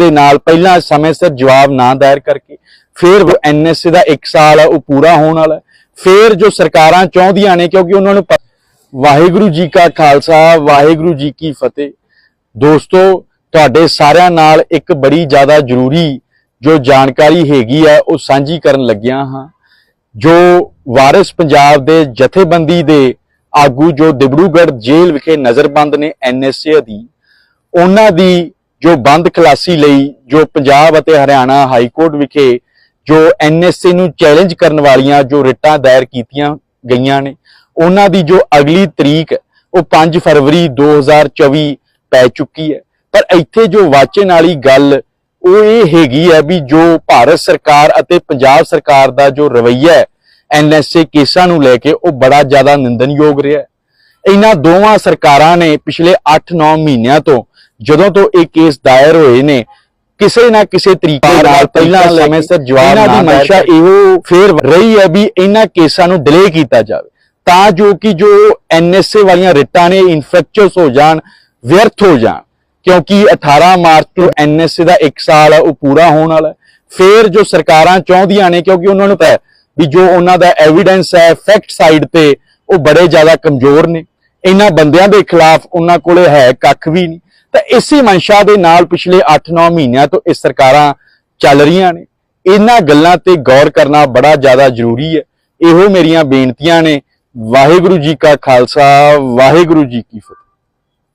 ਦੇ ਨਾਲ ਪਹਿਲਾਂ ਸਮੇਂ ਸਿਰ ਜਵਾਬ ਨਾ ਦਾਇਰ ਕਰਕੇ, ਫਿਰ ਐਨਐਸਏ ਦਾ 1 ਸਾਲ ਆ, ਉਹ ਪੂਰਾ ਹੋਣ ਵਾਲਾ ਫਿਰ ਜੋ ਸਰਕਾਰਾਂ ਚਾਹੁੰਦੀਆਂ ਨੇ, ਕਿਉਂਕਿ ਉਹਨਾਂ ਨੂੰ ਪ- ਵਾਹਿਗੁਰੂ ਜੀ ਕਾ ਖਾਲਸਾ, ਵਾਹਿਗੁਰੂ ਜੀ ਕੀ ਫਤਿਹ। ਦੋਸਤੋ, ਤੁਹਾਡੇ ਸਾਰਿਆਂ ਨਾਲ ਇੱਕ ਬੜੀ ਜ਼ਿਆਦਾ ਜ਼ਰੂਰੀ ਜੋ ਜਾਣਕਾਰੀ ਹੈਗੀ ਹੈ ਉਹ ਸਾਂਝੀ ਕਰਨ ਲੱਗਿਆ ਹਾਂ। ਜੋ ਵਾਰਿਸ ਪੰਜਾਬ ਦੇ ਜਥੇਬੰਦੀ ਦੇ ਆਗੂ ਜੋ ਦਿਬੜੂਗੜ੍ਹ ਜੇਲ੍ਹ ਵਿਖੇ ਨਜ਼ਰਬੰਦ ਨੇ ਐਨਐਸਏ ਦੀ ਉਹਨਾਂ ਦੀ ਜੋ ਬੰਦ ਖਲਾਸੀ ਲਈ ਜੋ ਪੰਜਾਬ ਅਤੇ ਹਰਿਆਣਾ ਹਾਈ ਕੋਰਟ ਵਿਖੇ ਜੋ ਐਨਐਸਏ ਨੂੰ ਚੈਲੰਜ ਕਰਨ ਵਾਲੀਆਂ ਜੋ ਰਿਟਾਂ ਦਾਇਰ ਕੀਤੀਆਂ ਗਈਆਂ ਨੇ, ਉਹਨਾਂ ਦੀ ਜੋ ਅਗਲੀ ਤਰੀਕ ਉਹ 5 ਫਰਵਰੀ 2024 ਪੈ ਚੁੱਕੀ ਹੈ। ਪਰ ਇੱਥੇ ਜੋ ਵਾਚਨ ਵਾਲੀ ਗੱਲ ਉਹ ਇਹ ਹੈਗੀ ਹੈ ਵੀ ਜੋ ਭਾਰਤ ਸਰਕਾਰ ਅਤੇ ਪੰਜਾਬ ਸਰਕਾਰ ਦਾ ਜੋ ਰਵੱਈਆ ਹੈ, ਐਨਐਸਏ ਕੇਸਾਂ ਨੂੰ ਲੈ ਕੇ ਉਹ ਬੜਾ ਜ਼ਿਆਦਾ ਨਿੰਦਨਯੋਗ ਰਿਹਾ ਹੈ। ਇਹਨਾਂ ਦੋਵਾਂ ਸਰਕਾਰਾਂ ਨੇ ਪਿਛਲੇ 8-9 ਮਹੀਨਿਆਂ ਤੋਂ ਜਦੋਂ ਤੋਂ ਇਹ ਕੇਸ ਦਾਇਰ ਹੋਏ ਨੇ ਕਿਸੇ ਨਾ ਕਿਸੇ ਤਰੀਕੇ ਨਾਲ ਪਹਿਲਾਂ ਸਮੇਂ ਸਿਰ ਜਵਾਬ ਇਹਨਾਂ ਦੀ ਮਨਸ਼ਾ ਇਹੋ ਫੇਰ ਰਹੀ ਹੈ ਵੀ ਇਹਨਾਂ ਕੇਸਾਂ ਨੂੰ ਡਿਲੇ ਕੀਤਾ ਜਾਵੇ। ਤਾਂ ਜੋ ਕਿ ਜੋ ਐਨਐਸਏ ਵਾਲੀਆਂ ਰਿਟਾਂ ਨੇ ਇਨਫੈਕਚਸ ਹੋ ਜਾਣ ਵਿਅਰਥ ਹੋ ਜਾਣ ਕਿਉਂਕਿ 18 ਮਾਰਚ ਤੋਂ ਐਨਐਸਏ ਦਾ 1 ਸਾਲ ਆ ਉਹ ਪੂਰਾ ਹੋਣ ਵਾਲਾ ਹੈ। ਫੇਰ ਜੋ ਸਰਕਾਰਾਂ ਚਾਹੁੰਦੀਆਂ ਨੇ ਕਿਉਂਕਿ ਉਹਨਾਂ ਨੂੰ ਪਤਾ ਹੈ ਵੀ ਜੋ ਉਹਨਾਂ ਦਾ ਐਵੀਡੈਂਸ ਹੈ ਫੈਕਟ ਸਾਈਡ ਤੇ ਉਹ ਬੜੇ ਜ਼ਿਆਦਾ ਕਮਜ਼ੋਰ ਨੇ। ਇਹਨਾਂ ਬੰਦਿਆਂ ਦੇ ਖਿਲਾਫ ਉਹਨਾਂ ਕੋਲੇ ਹੈ ਕੱਖ ਵੀ ਨਹੀਂ। ਤਾਂ ਇਸੇ ਮਨਸ਼ਾ ਦੇ ਨਾਲ ਪਿਛਲੇ 8-9 ਮਹੀਨਿਆਂ ਤੋਂ ਇਹ ਸਰਕਾਰਾਂ ਚੱਲ ਰਹੀਆਂ ਨੇ। ਇਹਨਾਂ ਗੱਲਾਂ ਤੇ ਗੌਰ ਕਰਨਾ ਬੜਾ ਜ਼ਿਆਦਾ ਜ਼ਰੂਰੀ ਹੈ। ਇਹੋ ਮੇਰੀਆਂ ਬੇਨਤੀਆਂ ਨੇ। ਵਾਹਿਗੁਰੂ ਜੀ ਕਾ ਖਾਲਸਾ, ਵਾਹਿਗੁਰੂ ਜੀ ਕੀ ਫਤਿਹ।